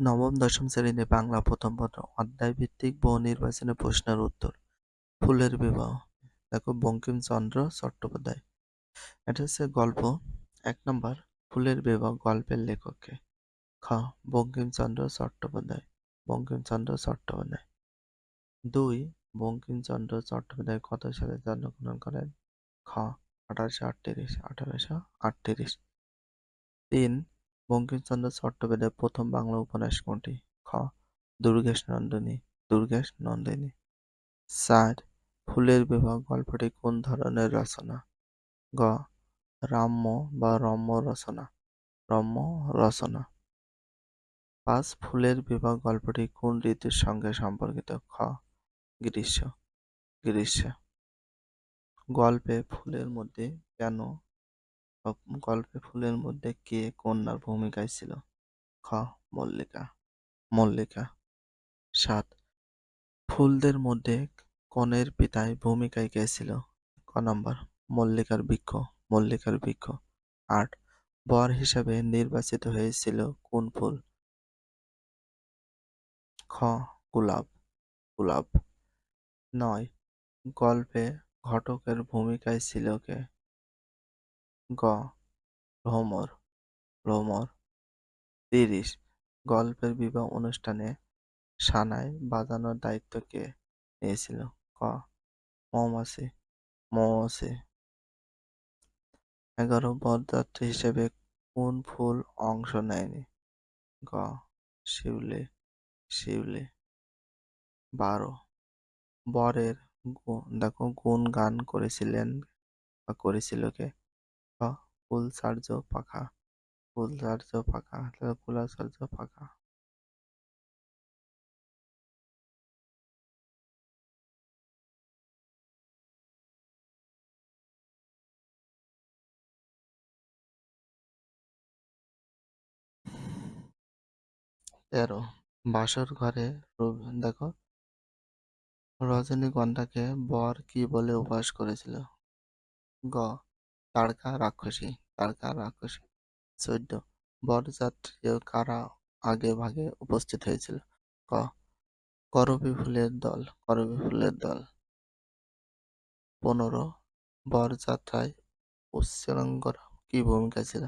নবম, দশম শ্রেণীতে বাংলা প্রথম পত্র, অধ্যায়ভিত্তিক বহু নির্বাচনী প্রশ্নের উত্তর, ফুলের বিবাহ। দেখো, বঙ্কিমচন্দ্র চট্টোপাধ্যায়। এটা হচ্ছে গল্প। এক নম্বর, ফুলের বিবাহ গল্পের লেখককে। খ, বঙ্কিমচন্দ্র চট্টোপাধ্যায়। বঙ্কিমচন্দ্র চট্টোপাধ্যায়। দুই, বঙ্কিমচন্দ্র চট্টোপাধ্যায় কত সালে জন্মগ্রহণ করেন? খ, আঠারোশো আটত্রিশ আঠারোশো আটত্রিশ। তিন বঙ্কিমচন্দ্র চট্টোপাধ্যায়ের প্রথম বাংলা উপন্যাস কোনটি? খ. দুর্গেশ নন্দিনী। দুর্গেশ নন্দিনী। চার. ফুলের বিবাহ গল্পটি কোন ধরনের রচনা? গ. রাম্য বা রম্য রচনা। রম্য রচনা। পাঁচ. ফুলের বিবাহ গল্পটি কোন ঋতুর সঙ্গে সম্পর্কিত? খ. গ্রীষ্ম। গ্রীষ্ম। গল্পে ফুলের মধ্যে কেন গল্পে ফুলের মধ্যে কে কন্যার ভূমিকায় ছিল? খ. মল্লিকা। মল্লিকা। সাত. ফুলদের মধ্যে কনের পিতায় ভূমিকায় কে ছিল? ক নম্বর। মল্লিকার বৃক্ষ। মল্লিকার বৃক্ষ। আট. বর হিসাবে নির্বাচিত হয়েছিল কোন ফুল? খ. গোলাপ। গোলাপ। নয়. গল্পে ঘটকের ভূমিকায় ছিল কে? গ ভ্রমর ভ্রমর তিরিশ, গল্পের বিবাহ অনুষ্ঠানে সানায় বাজানোর দায়িত্ব কে নিয়েছিল? ক, মৌমাছি মৌমাছি। এগারো বরযাত্রী হিসেবে কোন ফুল অংশ নেয়নি? গ, শিউলি শিউলি। বারো, বরের দেখো গুণ গান করেছিলেন বা করেছিল কে? ফুলচার্য পাখা ফুলচার্য পাখা ফুলাচার্য পাখা। তেরো, বাসর ঘরে দেখো, রজনীগন্ধাকে বর কি বলে উপহাস করেছিল? গ তারকা রাক্ষসী তারকা রাক্ষসী। চোদ্দ বরযাত্রী কারা আগে ভাগে উপস্থিত হয়েছিল? ক করবী ফুলের দল করবী ফুলের দল। পনেরো, বরযাত্রায় উচ্ছৃঙ্গর কি ভূমিকা ছিল?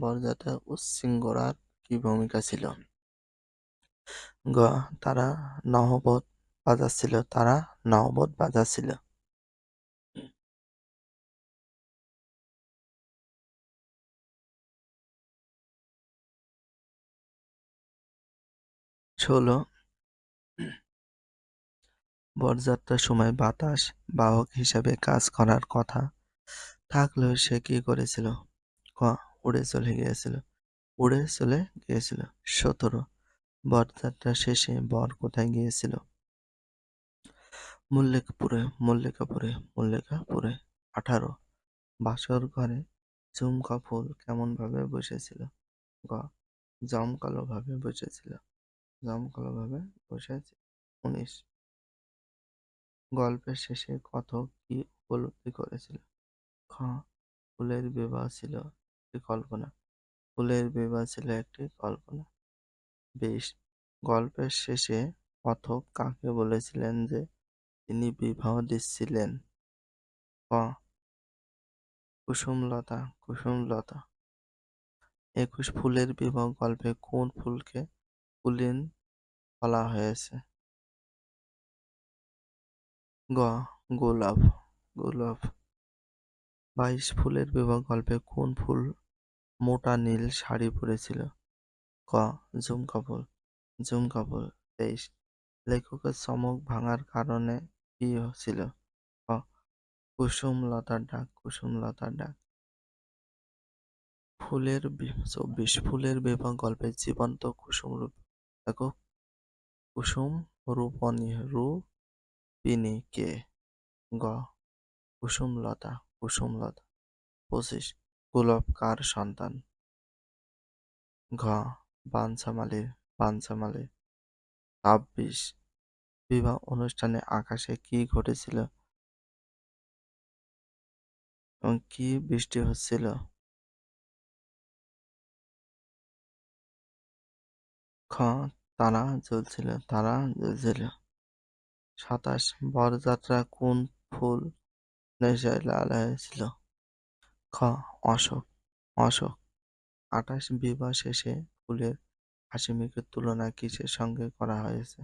বরযাত্রায় উচ্ছৃঙ্গরার কি ভূমিকা ছিল? গ, তারা নহবত বাজাচ্ছিল, তারা নহবত বাজাচ্ছিল। ষোলো। বরযাত্রার সময় বাতাস বাহক হিসাবে কাজ করার কথা থাকলেও সে কি করেছিল? ক, উড়ে চলে গিয়েছিল। উড়ে চলে গিয়েছিল। সতেরো। বরযাত্রা শেষে বর কোথায় গিয়েছিল? মল্লিকাপুরে মল্লিকাপুরে মল্লিকাপুরে। আঠারো। বাসর ঘরে ঝুমকা ফুল কেমন ভাবে বসেছিল? গ জমকালো ভাবে বসেছিল। জমকালো ভাবে বসেছিল উনিশ। গল্পের শেষে কথক কি উপলব্ধি করেছিল? খ, ফুলের বিবাহ ছিল একটি কল্পনা। ফুলের বিবাহ ছিল একটি কল্পনা। বেশ, গল্পের শেষে কথক কাকে বলেছিলেন যে তিনি বিবাহ দিচ্ছিলেন? ক, কুসুমলতা কুসুমলতা। একুশ ফুলের বিবাহ গল্পে কোন ফুলকে পুলিন বলা হয়েছে। গ, গোলাপ গোলাপ। বাইশ ফুলের বিবাহ গল্পে কোন ফুল মোটা নীল শাড়ি পরেছিল? ক ঝুমকা ফুল ঝুমকা ফুল তেইশ। লেখকের চমক ভাঙার কারণে কি ছিল ক কুসুম লতার ডাক কুসুম লতার ডাক। ফুলের চব্বিশ ফুলের বিবাহ গল্পে জীবন্ত কুসুম রূপ কুসুম রূপিনী কে গ, কুসুমলতা কুসুমলতা। পঁচিশ গোলাপ কার সন্তান। ঘ বাঞ্ছামালির বাঞ্ছামালির ছাব্বিশ, বিবাহ অনুষ্ঠানে আকাশে কি ঘটেছিল? এবং কি বৃষ্টি হচ্ছিল? খ তারা জ্বলছিল তারা জ্বলছিল। সাতাশ বরযাত্রা কোন ফুল নেশায় লাল হয়েছিল? খ, অশোক অশোক। আঠাশ বিবাহ শেষে ফুলের হাসিমিকের তুলনা কিসের সঙ্গে করা হয়েছে?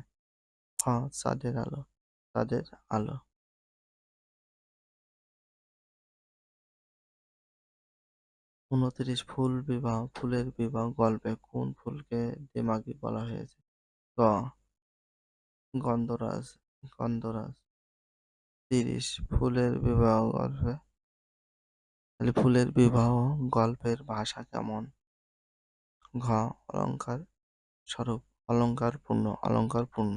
খ, চাঁদের আলো চাঁদের আলো। উনত্রিশ ফুল বিবাহ, ফুলের বিবাহ গল্পে কোন ফুলকে দিমাগি বলা হয়েছে? গ, গন্ধরাজ গন্ধরাজ। তিরিশ, ফুলের বিবাহ গল্পে, তাহলে ফুলের বিবাহ গল্পের ভাষা কেমন? ঘ অলংকার স্বরূপ অলংকার পূর্ণ পূর্ণ